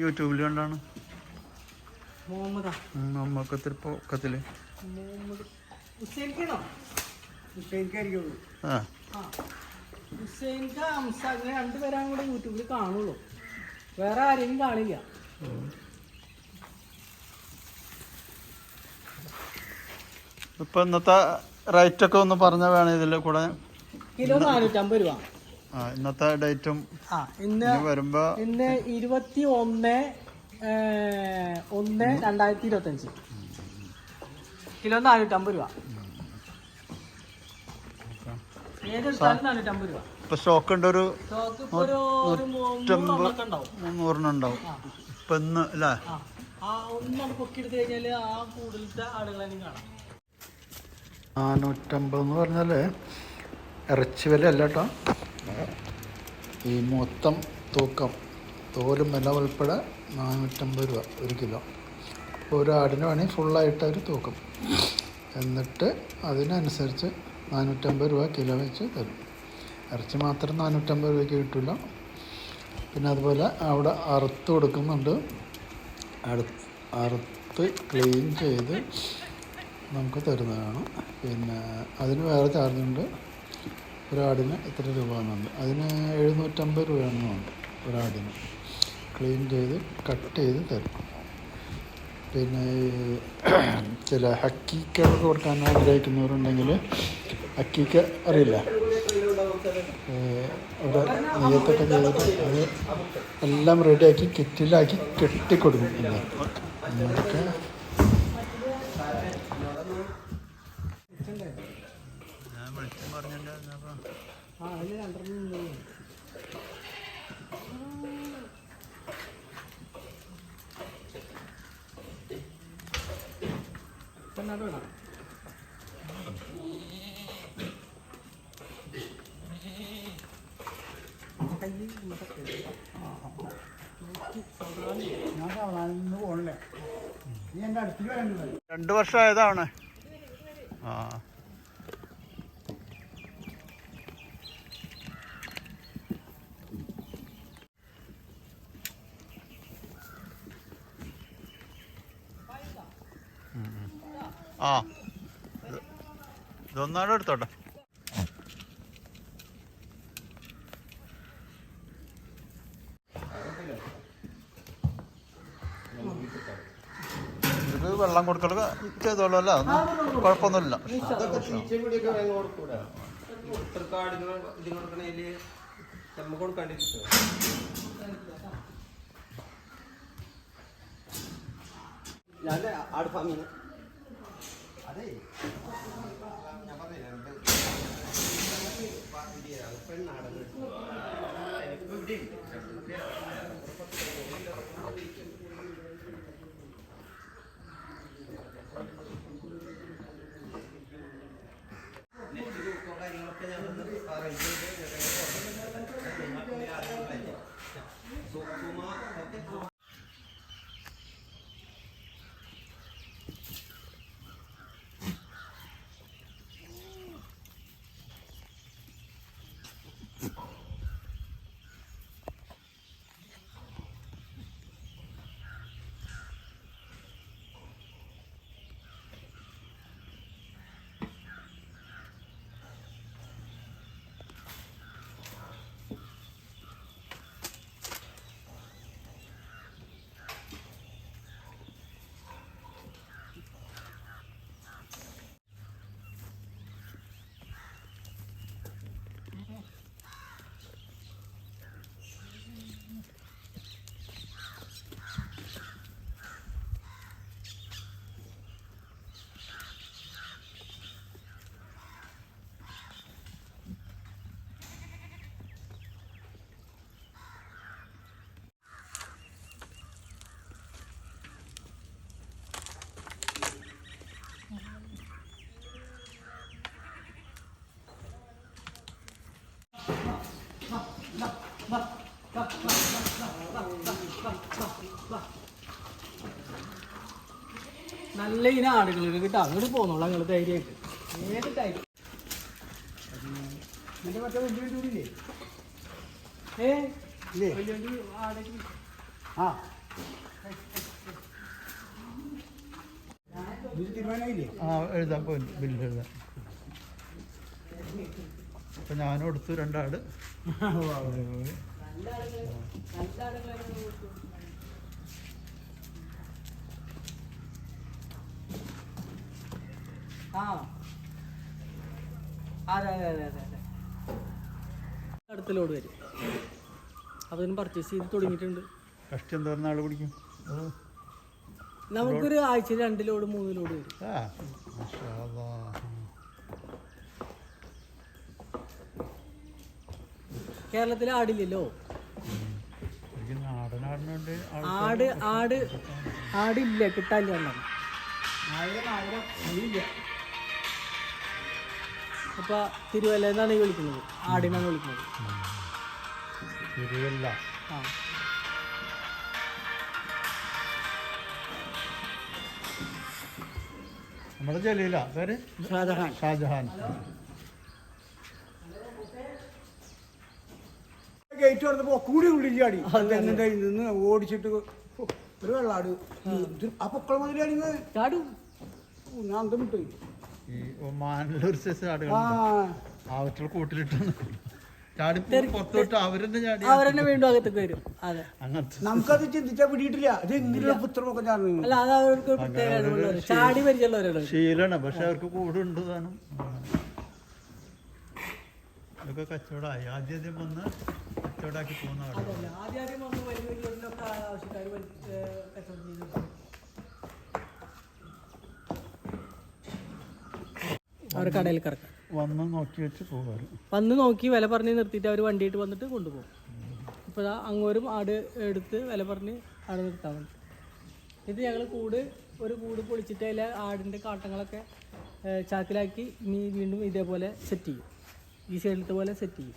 യൂട്യൂബിൽ കണ്ടാണ്. പൊക്കത്തിൽ. ഹുസൈൻക്കായിരിക്കുള്ളൂ. ആ. ആ. ഹുസൈൻക്ക ഹംസ അങ്ങനെ രണ്ടുപേരാണ് കൂടെ യൂട്യൂബിൽ കാണുള്ളൂ. വേറെ ആരെയും കാണില്ല. ഇപ്പൊ ഇന്നത്തെ റേറ്റ് ഒക്കെ ഒന്ന് പറഞ്ഞ വേണം ഇതിൽ കൂടെ. കിലോ നാനൂറ്റമ്പത് രൂപ. ഇന്നത്തെ ഡേറ്റും ആ ഇന്ന് ഇനി വരുമ്പോ ഇന്ന് ഇരുപത്തി ഒന്ന് ഒന്ന് രണ്ടായിരത്തി ഇരുപത്തഞ്ച് കിലോ നാനൂറ്റമ്പത് രൂപ? ഇപ്പൊ സ്റ്റോക്ക് ഉണ്ട് ഒരു ഉണ്ടാവും ഇപ്പൊ ഇന്ന് അല്ലേ? കാണാം. നാനൂറ്റമ്പത് എന്ന് പറഞ്ഞാൽ ഇറച്ചി വില അല്ല കേട്ടോ. ഈ മൊത്തം തൂക്കം തോലും വില ഉൾപ്പെടെ നാനൂറ്റമ്പത് രൂപ ഒരു കിലോ. ഒരു ആടിന് വേണമെങ്കിൽ ഫുള്ളായിട്ട് അവർ തൂക്കും. എന്നിട്ട് അതിനനുസരിച്ച് നാനൂറ്റമ്പത് രൂപ കിലോ വെച്ച് തരും. ഇറച്ചി മാത്രം നാനൂറ്റമ്പത് രൂപയ്ക്ക് കിട്ടില്ല പിന്നെ അതുപോലെ അവിടെ അറുത്ത് കൊടുക്കുന്നുണ്ട്. അറുത്ത് ക്ലീൻ ചെയ്ത് നമുക്ക് തരുന്നതാണ്. പിന്നെ അതിന് വേറെ ചാർജുണ്ട് ഒരാടിന് ഇത്ര രൂപ എന്നുണ്ട്? അതിന് എഴുന്നൂറ്റമ്പത് രൂപ എണ്ണമുണ്ട് ഒരാടിന്. ക്ലീൻ ചെയ്ത് കട്ട് ചെയ്ത് തരും. പിന്നെ ചില ഹക്കീക്കകൾക്ക് കൊടുക്കാൻ ആഗ്രഹിക്കുന്നവരുണ്ടെങ്കിൽ ഹക്കീക്ക അറിയില്ല. അവിടെ നെയ്യത്തൊക്കെ ചെയ്തിട്ട് അത് എല്ലാം റെഡിയാക്കി കിറ്റിലാക്കി കെട്ടിക്കൊടുക്കും എല്ലാവർക്കും ആ അതിന് രണ്ടെണ്ണം ഉണ്ട്. പെണ്ണാട് വേണം ഞാൻ സാധാരണ പോകണില്ലേ നീ എന്റെ അടുത്തിൽ വരണ്ടത് രണ്ട് വർഷമായതാണ് ആ. ആ. ഇത് ഇതൊന്നാടെ എടുത്തോട്ടെ. ഇത് വെള്ളം കൊടുക്കലൊക്കെ ചെയ്തോളൂ കുഴപ്പമൊന്നുമില്ല. ഞാൻ ആട് ഫാമിങ് അതെ പെണ്ണാടന് കാര്യങ്ങളൊക്കെ ഞാൻ അറേഞ്ച് നല്ല ഇന ആടുകൾ കിട്ടും. അങ്ങോട്ട് പോന്നോളൂ ഞങ്ങൾ ധൈര്യമായിട്ട്. എഴുതാം ബില്ല് എഴുതാം. അപ്പം ഞാനും എടുത്തു രണ്ടാട്. ആ. അതെ അതെ അതെ അതെ അതെ. അടുത്ത ലോഡ് വരും. അതൊന്നും പർച്ചേസ് ചെയ്ത് തുടങ്ങിയിട്ടുണ്ട്. കഷ്ടം പിടിക്കും? നമുക്കൊരു ആഴ്ചയിൽ രണ്ട് ലോഡ് മൂന്ന് ലോഡ് വരും ആ മാഷാ അല്ലാ. കേരളത്തിൽ ആടില്ലല്ലോ. ആട് ആട് ആടില്ല കിട്ടാനില്ല എന്നാണ് അപ്പൊ തിരുവല്ല എന്നാണ് ഈ വിളിക്കുന്നത്. ആടിനാണ് വിളിക്കുന്നത്. തിരുവല്ല. ആ. നമ്മുടെ ജലീല. ഷാജഹാൻ. ഷാജഹാൻ. ഗേറ്റ് തുറന്നപ്പോ കൂടി ഉള്ളിൽ ചാടി എന്നിട്ട് നിന്ന് ഓടിച്ചിട്ട് ഒരു വെള്ളാട്. ഇത് ആ പൊക്കള മതിലാണ് ചാടും. ഞാൻ വിട്ടു ഈ ഒമാനിലൊരു സൈസ് കൂട്ടിലിട്ടു അവരെന്നെ വീണ്ടും അകത്തേക്ക് വരും. അതെ. നമുക്കത് ചിന്തിച്ചാൽ പിടിയിട്ടില്ല. അത് എങ്ങനെയുള്ള പുത്രമൊക്കെ ചാടുന്നു അല്ല അത് അവർക്ക് ഒരു പ്രത്യേക കഴിവുള്ളവര്. ചാടി പരിചയമുള്ളവരാണ് ശീലാണ് പക്ഷെ അവർക്ക് കൂടുണ്ട് താനും ഇതൊക്കെ കച്ചവടമായി. ആദ്യം വന്ന് കച്ചവടാക്കി പോകുന്ന ആളുകൾ അതല്ല ആദ്യം ആദ്യം വന്ന് വലിയ വലിയ ആവശ്യക്കാർ കച്ചവടം ചെയ്തു അവരെ കടയിൽ വന്ന് നോക്കി വെച്ച് പോകാറ്. വന്ന് നോക്കി വില പറഞ്ഞ് നിർത്തിയിട്ട് അവർ വണ്ടിയിട്ട് വന്നിട്ട് കൊണ്ടുപോകും. ഇപ്പോൾ ദാ അങ്ങോരും ആട് എടുത്ത് വില പറഞ്ഞ് ആട് നിർത്താൻ വേണ്ടി. ഇത് ഞങ്ങൾ കൂട് ഒരു കൂട് പൊളിച്ചിട്ട് അതിലെ ആടിന്റെ കാട്ടങ്ങളൊക്കെ ചാക്കിലാക്കി ഇനി വീണ്ടും ഇതേപോലെ സെറ്റ് ചെയ്യും. ഈ സൈഡിലത്തെ പോലെ സെറ്റ് ചെയ്യും.